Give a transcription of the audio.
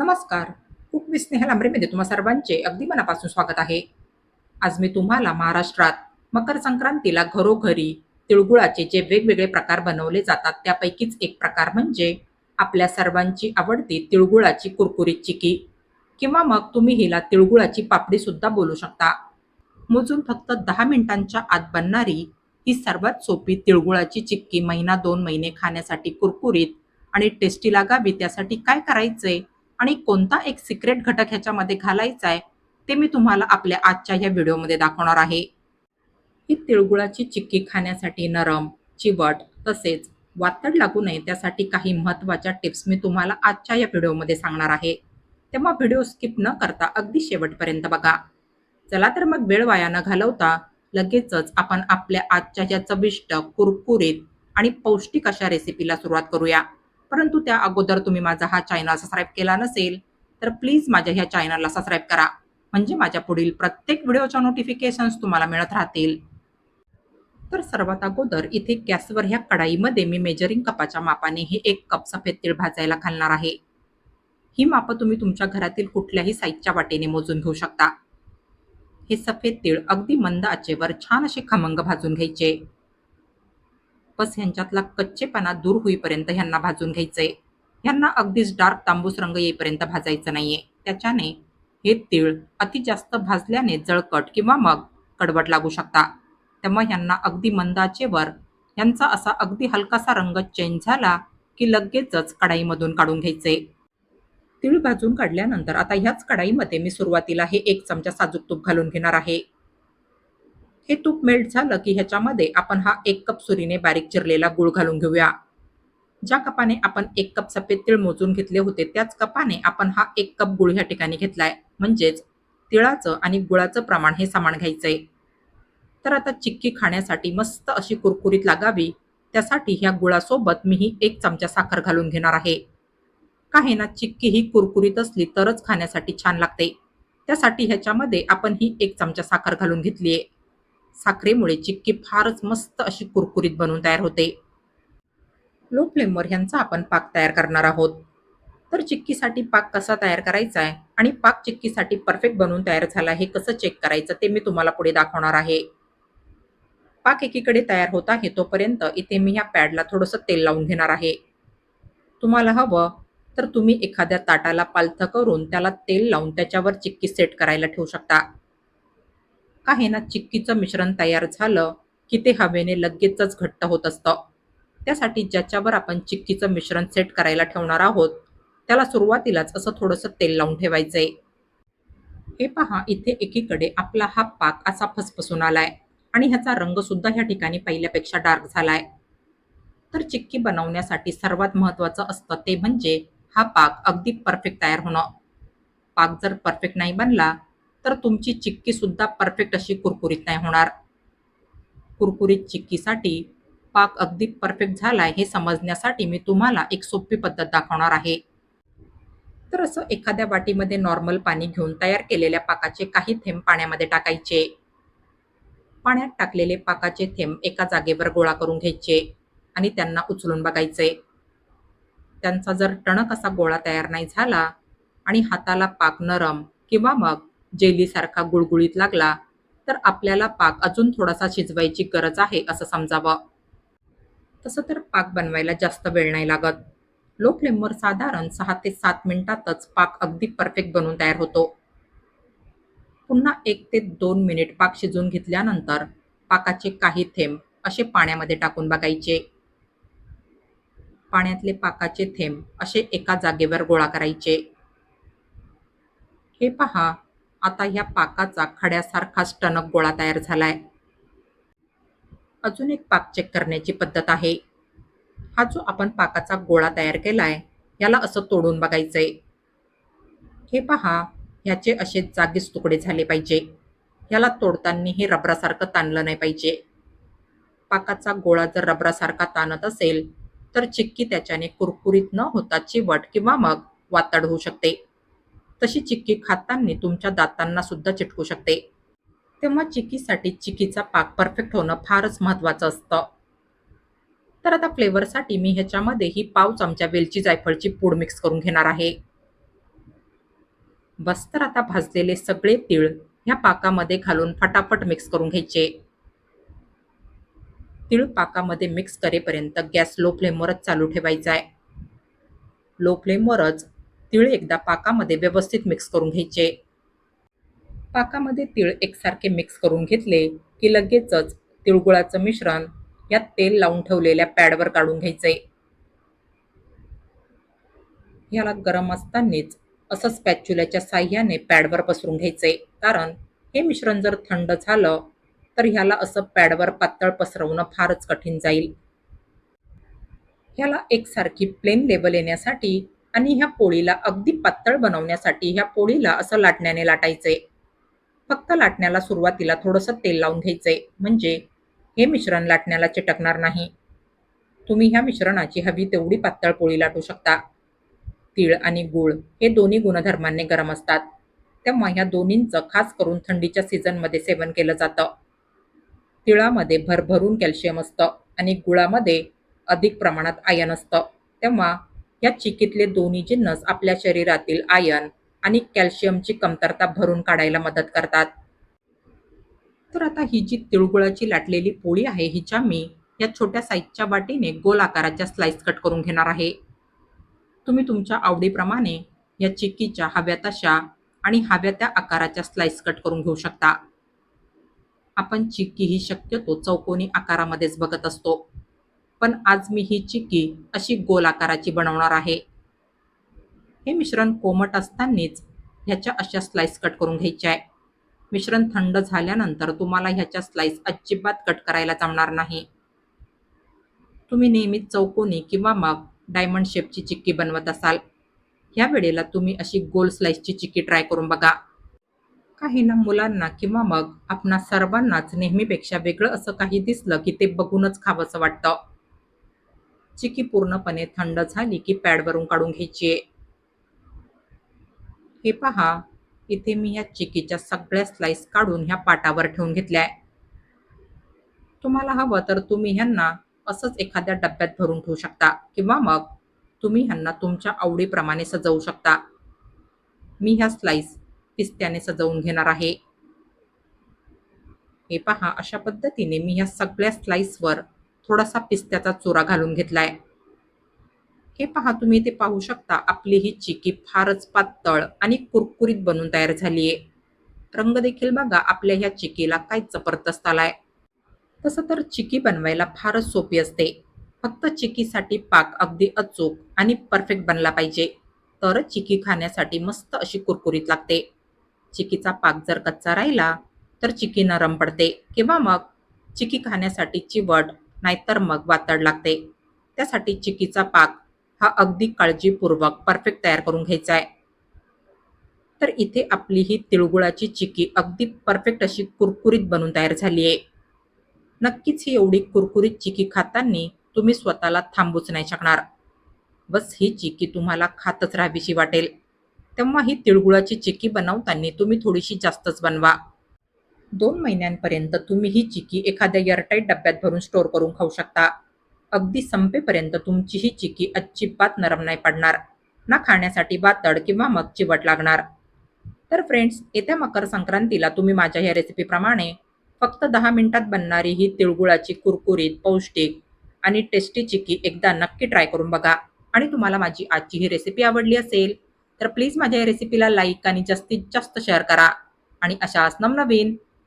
नमस्कार. Cook with स्नेह लांबरेमध्ये तुम्हा सर्वांचे अगदी मनापासून स्वागत आहे. आज मी तुम्हाला महाराष्ट्रात मकर संक्रांतीला घरोघरी तिळगुळाचे जे वेगवेगळे प्रकार बनवले जातात त्यापैकीच एक प्रकार म्हणजे आपल्या सर्वांची आवडती तिळगुळाची कुरकुरीत चिकी. किंवा मग तुम्ही हिला तिळगुळाची पापडी सुद्धा बोलू शकता. मोजून फक्त दहा मिनिटांच्या आत बनणारी ही सर्वात सोपी तिळगुळाची चिक्की महिना दोन महिने खाण्यासाठी कुरकुरीत आणि टेस्टी लागावी त्यासाठी काय करायचंय आणि कोणता एक सिक्रेट घटक ह्याच्यामध्ये घालायचा आहे ते मी तुम्हाला आपल्या आजच्या ह्या व्हिडिओमध्ये दाखवणार आहे. ही तिळगुळाची चिक्की खाण्यासाठी नरम चिवट तसेच वातड लागू नये त्यासाठी काही महत्त्वाच्या टिप्स मी तुम्हाला आजच्या या व्हिडिओमध्ये सांगणार आहे. तेव्हा व्हिडिओ स्किप न करता अगदी शेवटपर्यंत बघा. चला तर मग वेळ वाया न घालवता लगेचच आपण आपल्या आजच्या या चविष्ट कुरकुरीत आणि पौष्टिक अशा रेसिपीला सुरुवात करूया. परंतु त्या अगोदर तुम्ही माझा हा चॅनल सबस्क्राईब केला नसेल तर प्लीज माझ्या ह्या चॅनलला सबस्क्राईब करा. म्हणजे माझ्या पुढील प्रत्येक व्हिडिओच्या नोटिफिकेशन्स तुम्हाला मिळत राहतील. तर सर्वात अगोदर इथे गॅसवर ह्या कढाईमध्ये मी मेजरिंग कपाच्या मापाने हे एक कप सफेद तीळ भाजायला घालणार आहे. ही मापं तुम्ही तुमच्या घरातील कुठल्याही साईजच्या वाटेने मोजून घेऊ शकता. हे सफेद तीळ अगदी मंद आचेवर छान असे खमंग भाजून घ्यायचे. बस ह्यांच्यातला कच्चेपणा दूर होईपर्यंत ह्यांना भाजून घ्यायचंय. ह्यांना अगदीच डार्क तांबूस रंग येईपर्यंत भाजायचं नाहीये. त्याच्याने हे तीळ अति जास्त भाजल्याने जळकट किंवा मग कडवट लागू शकता. तेव्हा ह्यांना अगदी मंदाचेवर ह्यांचा असा अगदी हलकासा रंग चेंज झाला की लगेचच कढाईमधून काढून घ्यायचे तीळ भाजून काढल्यानंतर आता ह्याच कढाईमध्ये मी सुरुवातीला हे एक चमचा साजूक तूप घालून घेणार आहे. हे तूप मेल्ट झालं की ह्याच्यामध्ये आपण हा एक कप सुरीने बारीक चिरलेला गुळ घालून घेऊया. ज्या कपाने आपण एक कप सफेद तीळ मोजून घेतले होते त्याच कपाने आपण हा एक कप गुळ ह्या ठिकाणी घेतलाय. म्हणजेच तिळाचं आणि गुळाचं प्रमाण हे समान घ्यायचंय. तर आता चिक्की खाण्यासाठी मस्त अशी कुरकुरीत लागावी. त्यासाठी ह्या गुळासोबत मी ही एक चमचा साखर घालून घेणार आहे. काही ना चिक्की ही कुरकुरीत असली तरच खाण्यासाठी छान लागते. त्यासाठी ह्याच्यामध्ये आपण ही एक चमचा साखर घालून घेतलीये. साखरेमुळे चिक्की फारच मस्त अशी कुरकुरीत बनून तयार होते. लो फ्लेमवर ह्यांचा आपण पाक तयार करणार आहोत. तर चिक्कीसाठी पाक कसा तयार करायचा आहे आणि पाक चिक्कीसाठी परफेक्ट बनवून तयार झाला हे कसं चेक करायचं ते मी तुम्हाला पुढे दाखवणार आहे. पाक एकीकडे तयार होत आहे तोपर्यंत इथे मी ह्या पॅडला थोडंसं तेल लावून घेणार आहे. तुम्हाला हवं तर तुम्ही एखाद्या ताटाला पालथं करून त्याला तेल लावून त्याच्यावर चिक्की सेट करायला ठेवू शकता. काही ना चिक्कीचं मिश्रण तयार झालं की ते हवेने लगेचच घट्ट होत असतं. त्यासाठी ज्याच्यावर आपण चिक्कीचं मिश्रण सेट करायला ठेवणार आहोत त्याला सुरुवातीलाच असं थोडंसं तेल लावून ठेवायचंय. हे पहा इथे एकीकडे आपला हा पाक असा फसफसून आलाय आणि ह्याचा रंग सुद्धा ह्या ठिकाणी पहिल्यापेक्षा डार्क झालाय. तर चिक्की बनवण्यासाठी सर्वात महत्वाचं असतं ते म्हणजे हा पाक अगदी परफेक्ट तयार होणं. पाक जर परफेक्ट नाही बनला तर तुमची चिक्की सुद्धा परफेक्ट अशी कुरकुरीत नाही होणार. कुरकुरीत चिक्कीसाठी पाक अगदी परफेक्ट झालाय हे समजण्यासाठी मी तुम्हाला एक सोपी पद्धत दाखवणार आहे. तर असं एखाद्या वाटीमध्ये नॉर्मल पाणी घेऊन तयार केलेल्या पाकाचे काही थेंब पाण्यामध्ये टाकायचे. पाण्यात टाकलेले पाकाचे थेंब एका जागेवर गोळा करून घ्यायचे आणि त्यांना उचलून बघायचे. त्यांचा जर टणक असा गोळा तयार नाही झाला आणि हाताला पाक नरम किंवा मग जेलीसारखा गुळगुळीत लागला तर आपल्याला पाक अजून थोडासा शिजवायची गरज आहे असं समजावं. तसं तर पाक बनवायला जास्त वेळ नाही लागत. लो फ्लेमवर साधारण सहा ते सात मिनिटातच पाक अगदी परफेक्ट बनून तयार होतो. पुन्हा एक ते दोन मिनिट पाक शिजवून घेतल्यानंतर पाकाचे काही थेंब असे पाण्यामध्ये टाकून बघायचे. पाण्यातले पाकाचे थेंब असे एका जागेवर गोळा करायचे. हे पहा आता ह्या पाकाचा खड्यासारखाच टणक गोळा तयार झालाय. अजून एक पाक चेक करण्याची पद्धत आहे. हा जो आपण पाकाचा गोळा तयार केलाय याला असं तोडून बघायचंय. हे पहा ह्याचे असे जागीच तुकडे झाले पाहिजे. याला तोडताना हे रबरासारखं ताणलं नाही पाहिजे. पाकाचा गोळा जर रबरासारखा ताणत असेल तर चिक्की त्याच्याने कुरकुरीत न होता चिवट किंवा मग वातड होऊ शकते. तशी चिक्की खाताना तुमच्या दातांना सुद्धा चिटकू शकते. तेव्हा चिक्कीसाठी चिक्कीचा पाक परफेक्ट होणं फारच महत्त्वाचं असतं. तर आता फ्लेवरसाठी मी ह्याच्यामध्ये ही पाव चमचा वेलची जायफळची पूड मिक्स करून घेणार आहे. बस तर आता भाजलेले सगळे तीळ ह्या पाकामध्ये घालून फटाफट मिक्स करून घ्यायचे. तीळ पाकामध्ये मिक्स करेपर्यंत गॅस लो फ्लेमवरच चालू ठेवायचा आहे लो फ्लेमवरच तीळ एकदा पाकामध्ये व्यवस्थित मिक्स करून घ्यायचे. पाकामध्ये तीळ एकसारखे मिक्स करून घेतले की लगेचच तिळगुळाचं मिश्रण यात तेल लावून ठेवलेल्या पॅडवर काढून घ्यायचे. याला गरम असतानाच असं स्पॅच्युल्याच्या साह्याने पॅडवर पसरून घ्यायचे. कारण हे मिश्रण जर थंड झालं तर ह्याला असं पॅडवर पातळ पसरवणं फारच कठीण जाईल. ह्याला एकसारखी प्लेन लेवल येण्यासाठी आणि ह्या पोळीला अगदी पातळ बनवण्यासाठी ह्या पोळीला असं लाटण्याने लाटायचंय फक्त लाटण्याला सुरुवातीला थोडंसं तेल लावून घ्यायचंय म्हणजे हे मिश्रण लाटण्याला चिटकणार नाही. तुम्ही ह्या मिश्रणाची हवी तेवढी पातळ पोळी लाटू शकता. तीळ आणि गूळ हे दोन्ही गुणधर्मांनी गरम असतात. तेव्हा ह्या दोन्हींचं खास करून थंडीच्या सीझनमध्ये सेवन केलं जातं. तिळामध्ये भरभरून कॅल्शियम असतं आणि गुळामध्ये अधिक प्रमाणात आयन असतं. तेव्हा या चिकीतले दोन्ही जिन्नस आपल्या शरीरातील आयन आणि कॅल्शियमची कमतरता भरून काढायला मदत करतात. तर आता ही जी तिळगुळाची लाटलेली पोळी आहे हिच्या मी या छोट्या साईजच्या वाटीने गोल आकाराच्या स्लाइस कट करून घेणार आहे. तुम्ही तुमच्या आवडीप्रमाणे या चिक्कीच्या हव्या तशा आणि हव्या त्या आकाराच्या स्लाइस कट करून घेऊ शकता. आपण चिक्की ही शक्यतो चौकोनी आकारामध्येच बघत असतो. पण आज मी ही चिक्की अशी गोल आकाराची बनवणार आहे. हे मिश्रण कोमट असतानाच ह्याच्या अशा स्लाइस कट करून घ्यायच्या आहे. मिश्रण थंड झाल्यानंतर तुम्हाला ह्याच्या स्लाइस अजिबात कट करायला जमणार नाही. तुम्ही नेहमीच चौकोनी किंवा मग डायमंड शेपची चिक्की बनवत असाल. ह्या वेळेला तुम्ही अशी गोल स्लाइसची चिक्की ट्राय करून बघा. काही ना मुलांना किंवा मग आपणा सर्वांनाच नेहमीपेक्षा वेगळं असं काही दिसलं की ते बघूनच खावंसं वाटतं. चिकी पूर्णपणे थंड झाली की पॅडवरून काढून घ्यायची हे पहा इथे मी या चिकीच्या सगळ्या स्लाइस काढून ह्या पाटावर ठेवून घेतल्या तुम्हाला हवं तर तुम्ही ह्यांना असंच एखाद्या डब्यात भरून ठेवू शकता किंवा मग तुम्ही ह्यांना तुमच्या आवडीप्रमाणे सजवू शकता. मी ह्या स्लाइस पिस्त्याने सजवून घेणार आहे. हे पहा अशा पद्धतीने मी ह्या सगळ्या स्लाइसवर थोडासा पिस्त्याचा चुरा घालून घेतलाय. हे पहा तुम्ही ते पाहू शकता आपली ही चिकी फारच पातळ आणि कुरकुरीत बनून तयार झाली आहे रंग देखील बघा आपल्या ह्या चिकीला काय जबरदस्त आलाय. तसं तर चिकी बनवायला फारच सोपी असते. फक्त चिकीसाठी पाक अगदी अचूक आणि परफेक्ट बनला पाहिजे. तर चिकी खाण्यासाठी मस्त अशी कुरकुरीत लागते. चिकीचा पाक जर कच्चा राहिला तर चिकी नरम पडते. किंवा मग चिकी खाण्यासाठी चिवट नाहीतर मग वातड लागते. त्यासाठी चिकीचा पाक हा अगदी काळजीपूर्वक परफेक्ट तयार करून घ्यायचा आहे. तर इथे आपली ही तिळगुळाची चिकी अगदी परफेक्ट अशी कुरकुरीत बनून तयार झाली आहे. नक्कीच ही एवढी कुरकुरीत चिकी खाताना तुम्ही स्वतःला थांबूच नाही शकणार. बस ही चिकी तुम्हाला खातच राहावीशी वाटेल. तेव्हा ही तिळगुळाची चिकी बनवताना तुम्ही थोडीशी जास्तच बनवा. दोन महिन्यांपर्यंत तुम्ही ही चिकी एखाद्या एअरटाईट डब्यात भरून स्टोअर करून खाऊ शकता. अगदी संपेपर्यंत तुमची ही चिकी अजिबात नरम नाही पडणार. ना खाण्यासाठी बातड किंवा मग चिवट लागणार. तर फ्रेंड्स येत्या मकर संक्रांतीला तुम्ही माझ्या ह्या रेसिपीप्रमाणे फक्त दहा मिनिटात बनणारी ही तिळगुळाची कुरकुरीत पौष्टिक आणि टेस्टी चिकी एकदा नक्की ट्राय करून बघा. आणि तुम्हाला माझी आजची ही रेसिपी आवडली असेल तर प्लीज माझ्या या रेसिपीला लाईक आणि जास्तीत जास्त शेअर करा. आणि अशाच नवनवीन